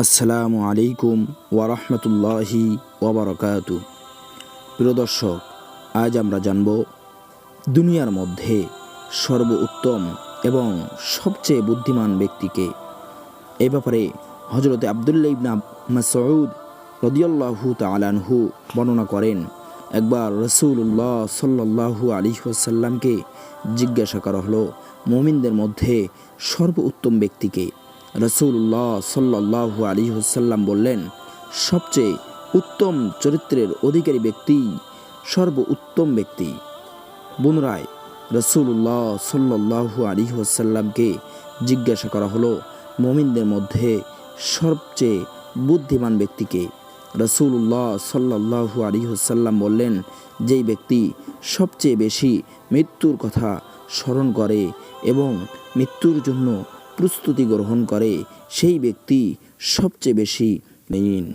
আসসালামু আলাইকুম ওয়ারহমতুল্লাহি ওবরকাত প্রিয় দর্শক, আজ আমরা জানব দুনিয়ার মধ্যে সর্বোত্তম এবং সবচেয়ে বুদ্ধিমান ব্যক্তিকে। এ ব্যাপারে হজরতে আবদুল্লা ইবনা মাসউদ রদিয়াল্লাহু তালানহু বর্ণনা করেন। একবার রসুল্লাহ সাল্লাহু আলী জিজ্ঞাসা করা হলো, মুমিনদের মধ্যে সর্বোত্তম ব্যক্তিকে রসুল্লাহ সাল্লাহু আলী ওসাল্লাম বললেন, সবচেয়ে উত্তম চরিত্রের অধিকারী ব্যক্তি সর্ব উত্তম ব্যক্তি। পুনরায় রসুল্লাহ সাল্লাহু আলী ওসাল্লামকে জিজ্ঞাসা করা হলো, মমিনদের মধ্যে সবচেয়ে বুদ্ধিমান ব্যক্তিকে? রসুল্লাহ সাল্লাহু আলী ওসাল্লাম বললেন, যেই ব্যক্তি সবচেয়ে বেশি মৃত্যুর কথা স্মরণ করে এবং মৃত্যুর জন্য প্রস্তুতি গ্রহণ করে সেই ব্যক্তি সবচেয়ে বেশি মেইন